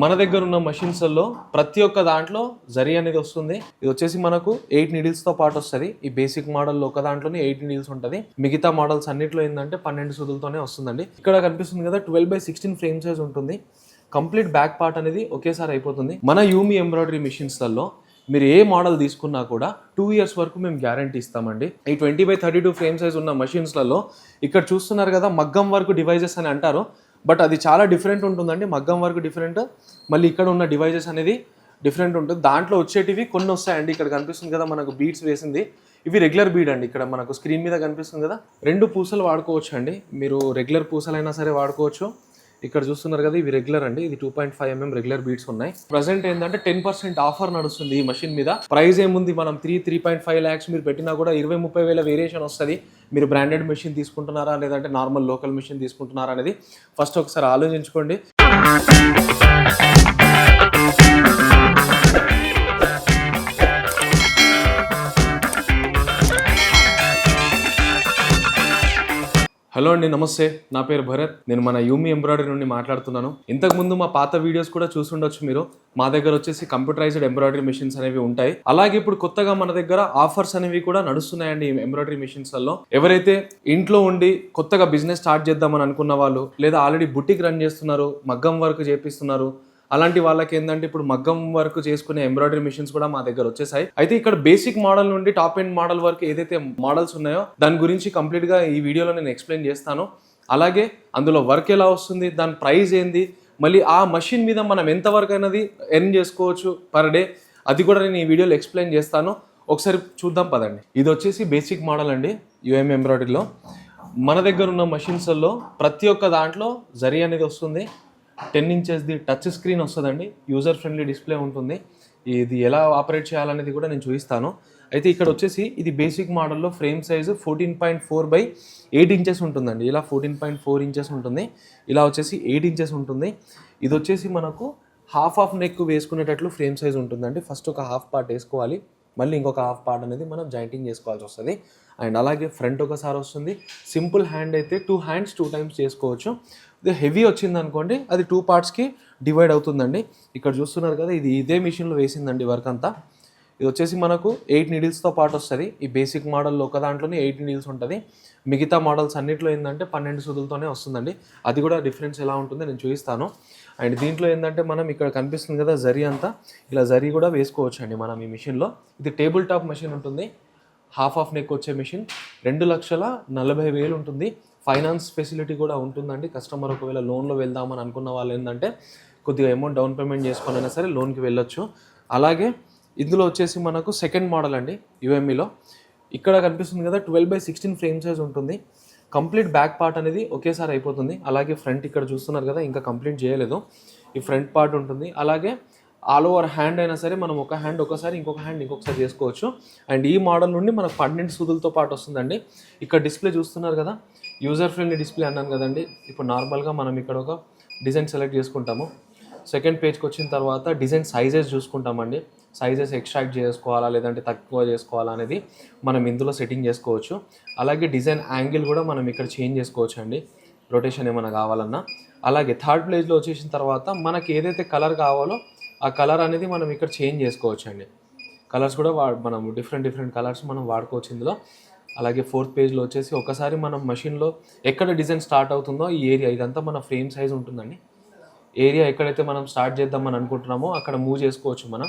మన దగ్గర ఉన్న మషిన్స్లో ప్రతి ఒక్క దాంట్లో జరీ అనేది వస్తుంది. ఇది వచ్చేసి మనకు ఎయిట్ నీడిల్స్తో పాటు వస్తుంది. ఈ బేసిక్ మోడల్లో ఒక దాంట్లోనే ఎయిట్ నీడిల్స్ ఉంటుంది. మిగతా మోడల్స్ అన్నింటిలో ఏంటంటే పన్నెండు సుదులతోనే వస్తుందండి. ఇక్కడ కనిపిస్తుంది కదా twelve by sixteen frame size ఉంటుంది. కంప్లీట్ బ్యాక్ పార్ట్ అనేది ఒకేసారి అయిపోతుంది. మన యూమి ఎంబ్రాయిడరీ మిషన్స్లలో మీరు ఏ మోడల్ తీసుకున్నా కూడా టూ ఇయర్స్ వరకు మేము గ్యారంటీ ఇస్తామండి. ఈ twenty by thirty two frame size ఉన్న మషిన్స్లలో ఇక్కడ చూస్తున్నారు కదా మగ్గం వరకు డివైజెస్ అని అంటారు. బట్ అది చాలా డిఫరెంట్ ఉంటుందండి మగ్గం వరకు డిఫరెంట్. మళ్ళీ ఇక్కడ ఉన్న డివైజెస్ అనేది డిఫరెంట్ ఉంటుంది. దాంట్లో వచ్చేటివి కొన్ని వస్తాయండి ఇక్కడ కనిపిస్తుంది కదా మనకు బీడ్స్ వేసింది. ఇవి రెగ్యులర్ బీడ్ అండి. ఇక్కడ మనకు స్క్రీన్ మీద కనిపిస్తుంది కదా రెండు పూసలు వాడుకోవచ్చు అండి. మీరు రెగ్యులర్ పూసలైనా సరే వాడుకోవచ్చు. ఇక్కడ చూస్తున్నారు కదా ఇవి రెగ్యులర్ అండి. ఇది two point five mm regular beats ఉన్నాయి. ప్రజెంట్ ఏంటంటే టెన్ పర్సెంట్ ఆఫర్ నడుస్తుంది ఈ మషిన్ మీద. ప్రైస్ ఏముంది? మనం three three point five lakhs మీరు పెట్టినా కూడా ఇరవై ముప్పై వేల వేరియేషన్ వస్తుంది. మీరు బ్రాండెడ్ మెషిన్ తీసుకుంటున్నారా? లేదంటే నార్మల్ లోకల్ మెషిన్ తీసుకుంటున్నారా? అనేది ఫస్ట్ ఒకసారి ఆలోచించుకోండి. హలో అండి నమస్తే. నా పేరు భరత్. నేను మన యూమి ఎంబ్రాయిడరీ నుండి మాట్లాడుతున్నాను. ఇంతకు ముందు మా పాత వీడియోస్ కూడా చూసుండొచ్చు మీరు. మా దగ్గర వచ్చేసి కంప్యూటరైజ్డ్ ఎంబ్రాయిడరీ మిషన్స్ అనేవి ఉంటాయి. అలాగే ఇప్పుడు కొత్తగా మన దగ్గర ఆఫర్స్ అనేవి కూడా నడుస్తున్నాయండి ఈ ఎంబ్రాయిడరీ మిషన్స్లలో. ఎవరైతే ఇంట్లో ఉండి కొత్తగా బిజినెస్ స్టార్ట్ చేద్దామని అనుకున్న వాళ్ళు లేదా ఆల్రెడీ బుటిక్ రన్ చేస్తున్నారు మగ్గం వర్క్ చేపిస్తున్నారు అలాంటి వాళ్ళకి ఏంటంటే ఇప్పుడు మగ్గం వర్క్ చేసుకునే ఎంబ్రాయిడరీ మిషన్స్ కూడా మా దగ్గర వచ్చేసాయి. అయితే ఇక్కడ బేసిక్ మోడల్ నుండి టాప్ ఎండ్ మోడల్ వరకు ఏదైతే మోడల్స్ ఉన్నాయో దాని గురించి కంప్లీట్గా ఈ వీడియోలో నేను ఎక్స్ప్లెయిన్ చేస్తాను. అలాగే అందులో వర్క్ ఎలా వస్తుంది దాని ప్రైస్ ఏంది మళ్ళీ ఆ మషిన్ మీద మనం ఎంత వరకు అనేది ఎర్న్ చేసుకోవచ్చు పర్ డే అది కూడా నేను ఈ వీడియోలో ఎక్స్ప్లెయిన్ చేస్తాను. ఒకసారి చూద్దాం పదండి. ఇది వచ్చేసి బేసిక్ మోడల్ అండి యుఎం ఎంబ్రాయిడరీలో మన దగ్గర ఉన్న మషిన్స్లో ప్రతి ఒక్క దాంట్లో జరి అనేది వస్తుంది. టెన్ ఇంచెస్ది టచ్ స్క్రీన్ వస్తుందండి. యూజర్ ఫ్రెండ్లీ డిస్ప్లే ఉంటుంది. ఇది ఎలా ఆపరేట్ చేయాలనేది కూడా నేను చూపిస్తాను. అయితే ఇక్కడ వచ్చేసి ఇది బేసిక్ మోడల్లో frame size fourteen point four by eight inches ఉంటుందండి. ఇలా ఫోర్టీన్ పాయింట్ ఫోర్ ఇంచెస్ ఉంటుంది. ఇలా వచ్చేసి ఎయిట్ ఇంచెస్ ఉంటుంది. ఇది వచ్చేసి మనకు హాఫ్ ఆఫ్ నెక్ వేసుకునేటట్లు ఫ్రేమ్ సైజ్ ఉంటుందండి. ఫస్ట్ ఒక హాఫ్ పార్ట్ వేసుకోవాలి. మళ్ళీ ఇంకొక హాఫ్ పార్ట్ అనేది మనం జాయింటింగ్ చేసుకోవాల్సి వస్తుంది. అండ్ అలాగే ఫ్రంట్ ఒకసారి వస్తుంది. సింపుల్ హ్యాండ్ అయితే టూ హ్యాండ్స్ టూ టైమ్స్ చేసుకోవచ్చు. ఇది హెవీ వచ్చింది అనుకోండి అది టూ పార్ట్స్కి డివైడ్ అవుతుందండి. ఇక్కడ చూస్తున్నారు కదా ఇది ఇదే మిషన్లో వేసిందండి వర్క్ అంతా. ఇది వచ్చేసి మనకు ఎయిట్ నీడిల్స్తో పాటు వస్తుంది. ఈ బేసిక్ మోడల్లో ఒక దాంట్లోనే ఎయిట్ నీడిల్స్ ఉంటుంది. మిగతా మోడల్స్ అన్నింటిలో ఏంటంటే పన్నెండు సుదులతోనే వస్తుందండి. అది కూడా డిఫరెన్స్ ఎలా ఉంటుందో నేను చూపిస్తాను. అండ్ దీంట్లో ఏంటంటే మనం ఇక్కడ కనిపిస్తుంది కదా జరీ అంతా. ఇలా జరీ కూడా వేసుకోవచ్చు అండి మనం ఈ మిషన్లో ఇది టేబుల్ టాప్ మెషిన్ ఉంటుంది. హాఫ్ ఆఫ్ నెక్ వచ్చే మిషన్. రెండు లక్షల నలభై వేలు ఉంటుంది. ఫైనాన్స్ ఫెసిలిటీ కూడా ఉంటుందండి. కస్టమర్ ఒకవేళ లోన్లో వెళ్దామని అనుకున్న వాళ్ళు ఏంటంటే కొద్దిగా అమౌంట్ డౌన్ పేమెంట్ చేసుకునైనా సరే లోన్కి వెళ్ళొచ్చు. అలాగే ఇందులో వచ్చేసి మనకు సెకండ్ మోడల్ అండి యుఎంఈలో. ఇక్కడ కనిపిస్తుంది కదా twelve by sixteen frame size ఉంటుంది. కంప్లీట్ బ్యాక్ పార్ట్ అనేది ఒకేసారి అయిపోతుంది. అలాగే ఫ్రంట్ ఇక్కడ చూస్తున్నారు కదా ఇంకా కంప్లీట్ చేయలేదు. ఈ ఫ్రంట్ పార్ట్ ఉంటుంది. అలాగే ఆల్ ఓవర్ హ్యాండ్ అయినా సరే మనం ఒక హ్యాండ్ ఒకసారి ఇంకొక హ్యాండ్ ఇంకొకసారి చేసుకోవచ్చు. అండ్ ఈ మోడల్ నుండి మనకు పన్నెండు సూదులతో పాటు వస్తుందండి. ఇక్కడ డిస్ప్లే చూస్తున్నారు కదా? యూజర్ ఫ్రెండ్లీ డిస్ప్లే అన్నాను కదండి. ఇప్పుడు నార్మల్గా మనం ఇక్కడ ఒక డిజైన్ సెలెక్ట్ చేసుకుంటాము. సెకండ్ పేజ్కి వచ్చిన తర్వాత డిజైన్ సైజెస్ చూసుకుంటామండి. సైజెస్ ఎక్స్ట్రాక్ట్ చేసుకోవాలా లేదంటే తక్కువ చేసుకోవాలా అనేది మనం ఇందులో సెట్టింగ్ చేసుకోవచ్చు. అలాగే డిజైన్ యాంగిల్ కూడా మనం ఇక్కడ చేంజ్ చేసుకోవచ్చు అండి రొటేషన్ ఏమైనా కావాలన్నా. అలాగే థర్డ్ ప్లేజ్లో వచ్చేసిన తర్వాత మనకి ఏదైతే కలర్ కావాలో ఆ కలర్ అనేది మనం ఇక్కడ చేంజ్ చేసుకోవచ్చు అండి కలర్స్ కూడా వా మనం డిఫరెంట్ డిఫరెంట్ కలర్స్ మనం వాడుకోవచ్చు ఇందులో. అలాగే ఫోర్త్ పేజ్లో వచ్చేసి ఒకసారి మనం మషిన్లో ఎక్కడ డిజైన్ స్టార్ట్ అవుతుందో ఈ ఏరియా ఇదంతా మన ఫ్రేమ్ సైజ్ ఉంటుందండి. ఏరియా ఎక్కడైతే మనం స్టార్ట్ చేద్దామని అనుకుంటున్నామో అక్కడ మూవ్ చేసుకోవచ్చు మనం.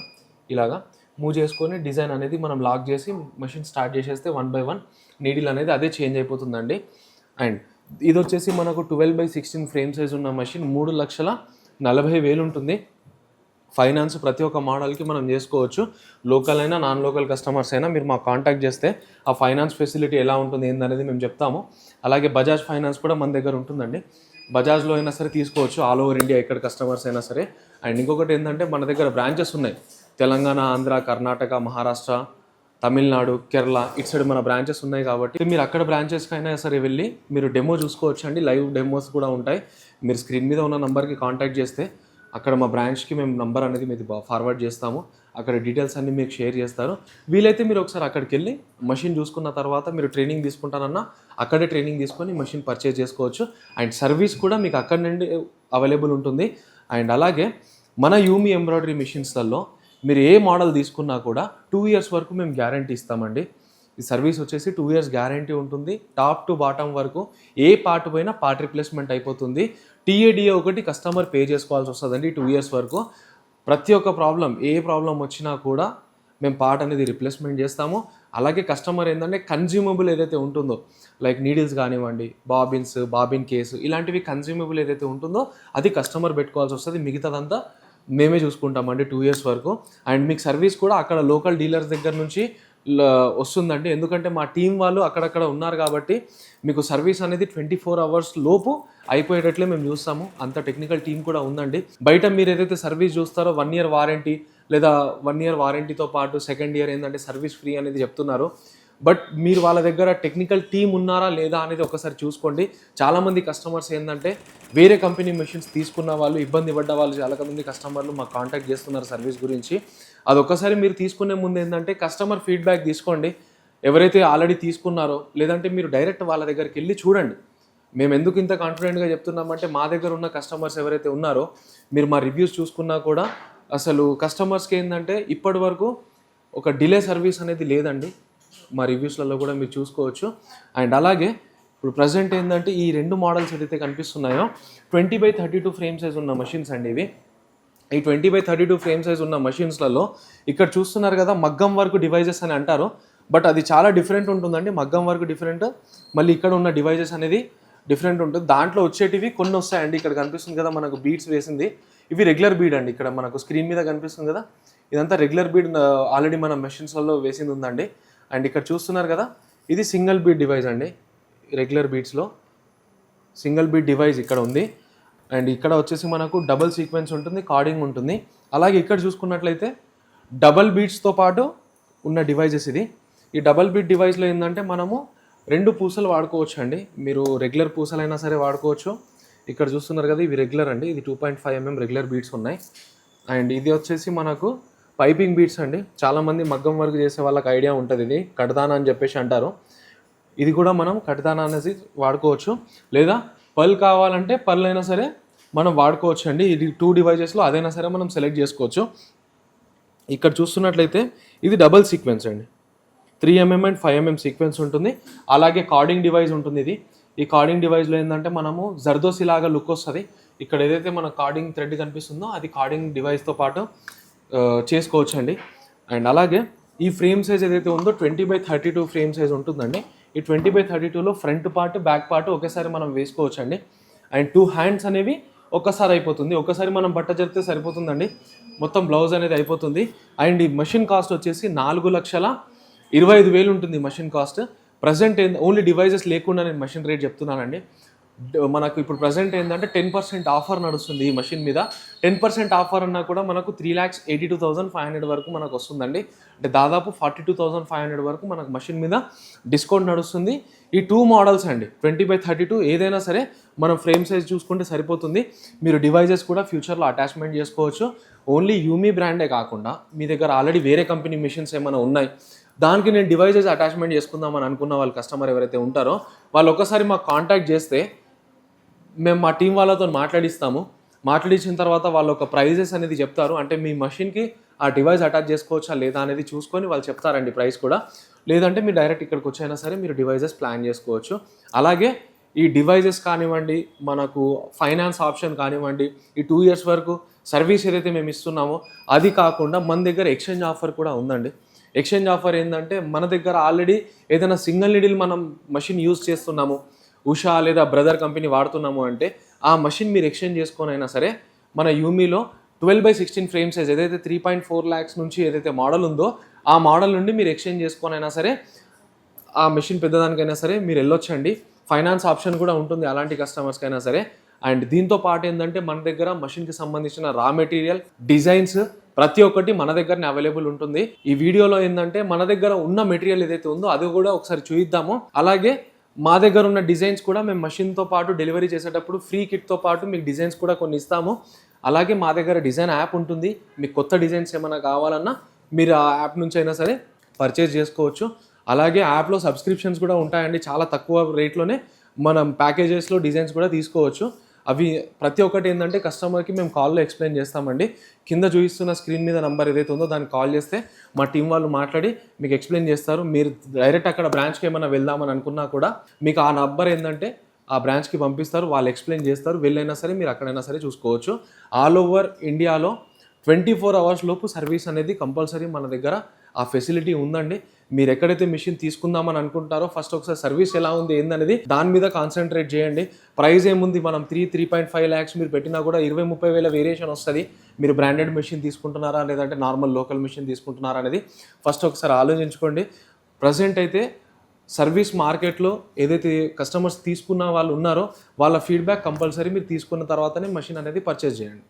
ఇలాగా మూవ్ చేసుకొని డిజైన్ అనేది మనం లాక్ చేసి మషిన్ స్టార్ట్ చేసేస్తే వన్ బై వన్ నీడిల్ అనేది అదే చేంజ్ అయిపోతుందండి. అండ్ ఇది వచ్చేసి మనకు twelve by sixteen frame size ఉన్న మషిన్ మూడు లక్షల నలభై వేలు ఉంటుంది. ఫైనాన్స్ ప్రతి ఒక్క మోడల్కి మనం చేసుకోవచ్చు. లోకల్ అయినా నాన్ లోకల్ కస్టమర్స్ అయినా మీరు మాకు కాంటాక్ట్ చేస్తే ఆ ఫైనాన్స్ ఫెసిలిటీ ఎలా ఉంటుంది ఏందనేది మేము చెప్తాము. అలాగే బజాజ్ ఫైనాన్స్ కూడా మన దగ్గర ఉంటుందండి. బజాజ్లో అయినా సరే తీసుకోవచ్చు. ఆల్ ఓవర్ ఇండియా ఎక్కడ కస్టమర్స్ అయినా సరే. అండ్ ఇంకొకటి ఏంటంటే మన దగ్గర బ్రాంచెస్ ఉన్నాయి. తెలంగాణ ఆంధ్ర కర్ణాటక మహారాష్ట్ర తమిళనాడు కేరళ ఇటు సైడ్ మన బ్రాంచెస్ ఉన్నాయి కాబట్టి మీరు అక్కడ బ్రాంచెస్కి అయినా సరే వెళ్ళి మీరు డెమో చూసుకోవచ్చు అండి లైవ్ డెమోస్ కూడా ఉంటాయి. మీరు స్క్రీన్ మీద ఉన్న నంబర్కి కాంటాక్ట్ చేస్తే అక్కడ మా బ్రాంచ్కి మేము నంబర్ అనేది మీది ఫార్వర్డ్ చేస్తాము. అక్కడ డీటెయిల్స్ అన్ని మీకు షేర్ చేస్తారు. వీలైతే మీరు ఒకసారి అక్కడికి వెళ్ళి మషిన్ చూసుకున్న తర్వాత మీరు ట్రైనింగ్ తీసుకుంటానన్నా అక్కడే ట్రైనింగ్ తీసుకొని మషిన్ పర్చేజ్ చేసుకోవచ్చు. అండ్ సర్వీస్ కూడా మీకు అక్కడ నుండి అవైలబుల్ ఉంటుంది. అండ్ అలాగే మన యూమి ఎంబ్రాయిడరీ మిషన్స్లలో మీరు ఏ మోడల్ తీసుకున్నా కూడా టూ ఇయర్స్ వరకు మేము గ్యారంటీ ఇస్తామండి. ఈ సర్వీస్ వచ్చేసి టూ ఇయర్స్ గ్యారంటీ ఉంటుంది. టాప్ టు బాటమ్ వరకు ఏ పార్ట్ పోయినా పార్ట్ రిప్లేస్మెంట్ అయిపోతుంది. టీఏడిఏ ఒకటి కస్టమర్ పే చేసుకోవాల్సి వస్తుందండి టూ ఇయర్స్ వరకు. ప్రతి ఒక్క ప్రాబ్లం ఏ ప్రాబ్లం వచ్చినా కూడా మేము పార్ట్ అనేది రిప్లేస్మెంట్ చేస్తాము. అలాగే కస్టమర్ ఏంటంటే కన్జ్యూమబుల్ ఏదైతే ఉంటుందో లైక్ నీడిల్స్ కానివ్వండి బాబిన్స్ బాబిన్ కేసు ఇలాంటివి కన్జ్యూమబుల్ ఏదైతే ఉంటుందో అది కస్టమర్ పెట్టుకోవాల్సి వస్తుంది. మిగతాదంతా మేమే చూసుకుంటామండి టూ ఇయర్స్ వరకు. అండ్ మీకు సర్వీస్ కూడా అక్కడ లోకల్ డీలర్స్ దగ్గర నుంచి వస్తుందండి. ఎందుకంటే మా టీం వాళ్ళు అక్కడక్కడ ఉన్నారు కాబట్టి మీకు సర్వీస్ అనేది ట్వంటీ ఫోర్ అవర్స్ లోపు అయిపోయేటట్లే మేము చూస్తాము. అంత టెక్నికల్ టీం కూడా ఉందండి. బయట మీరు ఏదైతే సర్వీస్ చూస్తారో వన్ ఇయర్ వారంటీ లేదా వన్ ఇయర్ వారంటీతో పాటు సెకండ్ ఇయర్ ఏంటంటే సర్వీస్ ఫ్రీ అనేది చెప్తున్నారు. బట్ మీరు వాళ్ళ దగ్గర టెక్నికల్ టీం ఉన్నారా లేదా అనేది ఒకసారి చూసుకోండి. చాలామంది కస్టమర్స్ ఏంటంటే వేరే కంపెనీ మెషిన్స్ తీసుకున్న వాళ్ళు ఇబ్బంది పడ్డ వాళ్ళు చాలా మంది కస్టమర్లు మాకు కాంటాక్ట్ చేస్తున్నారు సర్వీస్ గురించి. అది ఒక్కసారి మీరు తీసుకునే ముందు ఏంటంటే కస్టమర్ ఫీడ్బ్యాక్ తీసుకోండి. ఎవరైతే ఆల్రెడీ తీసుకున్నారో లేదంటే మీరు డైరెక్ట్ వాళ్ళ దగ్గరికి వెళ్ళి చూడండి. మేము ఎందుకు ఇంత కాన్ఫిడెంట్గా చెప్తున్నామంటే మా దగ్గర ఉన్న కస్టమర్స్ ఎవరైతే ఉన్నారో మీరు మా రివ్యూస్ చూసుకున్నా కూడా అసలు కస్టమర్స్కి ఏంటంటే ఇప్పటి వరకు ఒక డిలే సర్వీస్ అనేది లేదండి. మా రివ్యూస్లలో కూడా మీరు చూసుకోవచ్చు. అండ్ అలాగే ఇప్పుడు ప్రజెంట్ ఏంటంటే ఈ రెండు మోడల్స్ ఏదైతే కనిపిస్తున్నాయో twenty by thirty two frame size ఉన్న మషిన్స్ అండి ఇవి. ఈ twenty by thirty two frame size ఉన్న మషిన్స్లలో ఇక్కడ చూస్తున్నారు కదా మగ్గం వర్క్ డివైజెస్ అని అంటారు. బట్ అది చాలా డిఫరెంట్ ఉంటుందండి మగ్గం వర్క్ డిఫరెంట్. మళ్ళీ ఇక్కడ ఉన్న డివైజెస్ అనేది డిఫరెంట్ ఉంటుంది. దాంట్లో వచ్చేటివి కొన్ని వస్తాయండి. ఇక్కడ కనిపిస్తుంది కదా మనకు బీడ్స్ వేసింది. ఇవి రెగ్యులర్ బీడ్ అండి. ఇక్కడ మనకు స్క్రీన్ మీద కనిపిస్తుంది కదా. ఇదంతా రెగ్యులర్ బీడ్ ఆల్రెడీ మన మెషిన్స్లలో వేసింది ఉందండి. అండ్ ఇక్కడ చూస్తున్నారు కదా ఇది సింగిల్ బీడ్ డివైస్ అండి. రెగ్యులర్ బీడ్స్లో సింగిల్ బీడ్ డివైస్ ఇక్కడ ఉంది. అండ్ ఇక్కడ వచ్చేసి మనకు డబుల్ సీక్వెన్స్ ఉంటుంది కార్డింగ్ ఉంటుంది. అలాగే ఇక్కడ చూసుకున్నట్లయితే డబల్ బీట్స్తో పాటు ఉన్న డివైజెస్ ఇది. ఈ డబల్ బీట్ డివైస్లో ఏంటంటే మనము రెండు పూసలు వాడుకోవచ్చు అండి మీరు రెగ్యులర్ పూసలైనా సరే వాడుకోవచ్చు. ఇక్కడ చూస్తున్నారు కదా ఇవి రెగ్యులర్ అండి. ఇది two point five mm regular beats ఉన్నాయి. అండ్ ఇది వచ్చేసి మనకు పైపింగ్ బీట్స్ అండి. చాలామంది మగ్గం వర్క్ చేసే వాళ్ళకి ఐడియా ఉంటుంది ఇది. కడదానా అని చెప్పేసి అంటారు. ఇది కూడా మనం కడదానా అనేది వాడుకోవచ్చు. లేదా పల్ కావాలంటే పల్ అయినా సరే మనం వాడుకోవచ్చు అండి ఇది టూ డివైజెస్లో అదైనా సరే మనం సెలెక్ట్ చేసుకోవచ్చు. ఇక్కడ చూస్తున్నట్లయితే ఇది డబల్ సీక్వెన్స్ అండి. Three mm and five mm sequence ఉంటుంది. అలాగే కార్డింగ్ డివైస్ ఉంటుంది ఇది. ఈ కార్డింగ్ డివైస్లో ఏంటంటే మనము జర్దోసి లాగా లుక్ వస్తుంది. ఇక్కడ ఏదైతే మన కార్డింగ్ థ్రెడ్ కనిపిస్తుందో అది కార్డింగ్ డివైస్తో పాటు చేసుకోవచ్చండి. చేసుకోవచ్చు అండి అండ్ అలాగే ఈ ఫ్రేమ్ సైజ్ ఏదైతే ఉందో twenty by thirty two frame size ఉంటుందండి. ఈ ట్వంటీ బై థర్టీ టూలో ఫ్రంట్ పార్ట్ బ్యాక్ పార్ట్ ఒకేసారి మనం వేసుకోవచ్చు అండి అండ్ టూ హ్యాండ్స్ అనేవి ఒక్కసారి అయిపోతుంది. ఒకసారి మనం బట్ట జరిపితే సరిపోతుందండి. మొత్తం బ్లౌజ్ అనేది అయిపోతుంది. అండ్ ఈ మషిన్ కాస్ట్ వచ్చేసి నాలుగు లక్షల ఇరవై ఐదు వేలు ఉంటుంది machine cost. Present only devices లేకుండా నేను మషిన్ రేట్ చెప్తున్నానండి. మనకు ఇప్పుడు ప్రజెంట్ ఏంటంటే టెన్ పర్సెంట్ ఆఫర్ నడుస్తుంది ఈ మషిన్ మీద. టెన్ పర్సెంట్ ఆఫర్ అన్నా కూడా మనకు three lakhs eighty two thousand five hundred వరకు మనకు వస్తుందండి. అంటే దాదాపు forty two thousand five hundred వరకు మనకు మషిన్ మీద డిస్కౌంట్ నడుస్తుంది. ఈ టూ మోడల్స్ అండి ట్వంటీ బై థర్టీ టూ ఏదైనా సరే మనం ఫ్రేమ్ సైజ్ చూసుకుంటే సరిపోతుంది. మీరు డివైజెస్ కూడా ఫ్యూచర్లో అటాచ్మెంట్ చేసుకోవచ్చు. ఓన్లీ యూమీ బ్రాండే కాకుండా మీ దగ్గర ఆల్రెడీ వేరే కంపెనీ మిషన్స్ ఏమైనా ఉన్నాయి దానికి నేను డివైజెస్ అటాచ్మెంట్ చేసుకుందామని అనుకున్న వాళ్ళ కస్టమర్ ఎవరైతే ఉంటారో వాళ్ళు ఒక్కసారి మాకు కాంటాక్ట్ చేస్తే మేము మా టీం వాళ్ళతో మాట్లాడిస్తాము. మాట్లాడించిన తర్వాత వాళ్ళు ఒక ప్రైజెస్ అనేది చెప్తారు. అంటే మీ మషిన్కి ఆ డివైస్ అటాచ్ చేసుకోవచ్చా లేదా అనేది చూసుకొని వాళ్ళు చెప్తారండి ప్రైస్ కూడా. లేదంటే మీరు డైరెక్ట్ ఇక్కడికి వచ్చైనా సరే మీరు డివైజెస్ ప్లాన్ చేసుకోవచ్చు. అలాగే ఈ డివైజెస్ కానివ్వండి మనకు ఫైనాన్స్ ఆప్షన్ కానివ్వండి ఈ టూ ఇయర్స్ వరకు సర్వీస్ ఏదైతే మేము ఇస్తున్నామో అది కాకుండా మన దగ్గర ఎక్స్చేంజ్ ఆఫర్ కూడా ఉందండి. ఎక్స్చేంజ్ ఆఫర్ ఏంటంటే మన దగ్గర ఆల్రెడీ ఏదైనా సింగిల్ నిడిల్ మనం మషిన్ యూజ్ చేస్తున్నాము ఉషా లేదా బ్రదర్ కంపెనీ వాడుతున్నాము అంటే ఆ మషిన్ మీరు ఎక్స్చేంజ్ చేసుకొని అయినా సరే మన యూమీలో twelve by sixteen frame size ఏదైతే త్రీ పాయింట్ ఫోర్ ల్యాక్స్ నుంచి ఏదైతే మోడల్ ఉందో ఆ మోడల్ నుండి మీరు ఎక్స్చేంజ్ చేసుకొని అయినా సరే ఆ మెషిన్ పెద్దదానికైనా సరే మీరు వెళ్ళొచ్చండి. ఫైనాన్స్ ఆప్షన్ కూడా ఉంటుంది అలాంటి కస్టమర్స్కి అయినా సరే. అండ్ దీంతో పాటు ఏంటంటే మన దగ్గర మషిన్కి సంబంధించిన రా మెటీరియల్ డిజైన్స్ ప్రతి ఒక్కటి మన దగ్గరనే అవైలబుల్ ఉంటుంది. ఈ వీడియోలో ఏంటంటే మన దగ్గర ఉన్న మెటీరియల్ ఏదైతే ఉందో అది కూడా ఒకసారి చూద్దాము అలాగే మా దగ్గర ఉన్న డిజైన్స్ కూడా మేము మషిన్తో పాటు డెలివరీ చేసేటప్పుడు ఫ్రీ కిట్తో పాటు మీకు డిజైన్స్ కూడా కొన్ని ఇస్తాము. అలాగే మా దగ్గర డిజైన్ యాప్ ఉంటుంది. మీకు కొత్త డిజైన్స్ ఏమైనా కావాలన్నా మీరు ఆ యాప్ నుంచి అయినా సరే పర్చేజ్ చేసుకోవచ్చు. అలాగే యాప్లో సబ్స్క్రిప్షన్స్ కూడా ఉంటాయండి. చాలా తక్కువ రేట్లోనే మనం ప్యాకేజెస్లో డిజైన్స్ కూడా తీసుకోవచ్చు. అవి ప్రతి ఒక్కటి ఏంటంటే కస్టమర్కి మేము కాల్లో ఎక్స్ప్లెయిన్ చేస్తామండి. కింద చూపిస్తున్న స్క్రీన్ మీద నెంబర్ ఏదైతే ఉందో దానికి కాల్ చేస్తే మా టీం వాళ్ళు మాట్లాడి మీకు ఎక్స్ప్లెయిన్ చేస్తారు. మీరు డైరెక్ట్ అక్కడ బ్రాంచ్కి ఏమైనా వెళ్దామని అనుకున్నా కూడా మీకు ఆ నెంబర్ ఏంటంటే ఆ బ్రాంచ్కి పంపిస్తారు. వాళ్ళు ఎక్స్ప్లెయిన్ చేస్తారు. వెళ్ళైనా సరే మీరు అక్కడైనా సరే చూసుకోవచ్చు. ఆల్ ఓవర్ ఇండియాలో ట్వంటీ ఫోర్ అవర్స్ లోపు సర్వీస్ అనేది కంపల్సరీ మన దగ్గర ఆ ఫెసిలిటీ ఉందండి. మీరు ఎక్కడైతే మిషన్ తీసుకుందామని అనుకుంటారో ఫస్ట్ ఒకసారి సర్వీస్ ఎలా ఉంది ఏందనేది దాని మీద కాన్సన్ట్రేట్ చేయండి. ప్రైస్ ఏముంది మనం three three point five lakhs మీరు పెట్టినా కూడా ఇరవై ముప్పై వేల వేరియేషన్ వస్తుంది. మీరు బ్రాండెడ్ మిషన్ తీసుకుంటున్నారా లేదంటే నార్మల్ లోకల్ మిషన్ తీసుకుంటున్నారా అనేది ఫస్ట్ ఒకసారి ఆలోచించుకోండి. ప్రజెంట్ అయితే సర్వీస్ మార్కెట్లో ఏదైతే కస్టమర్స్ తీసుకున్న వాళ్ళు ఉన్నారో వాళ్ళ ఫీడ్బ్యాక్ కంపల్సరీ మీరు తీసుకున్న తర్వాతనే మషిన్ అనేది పర్చేస్ చేయండి.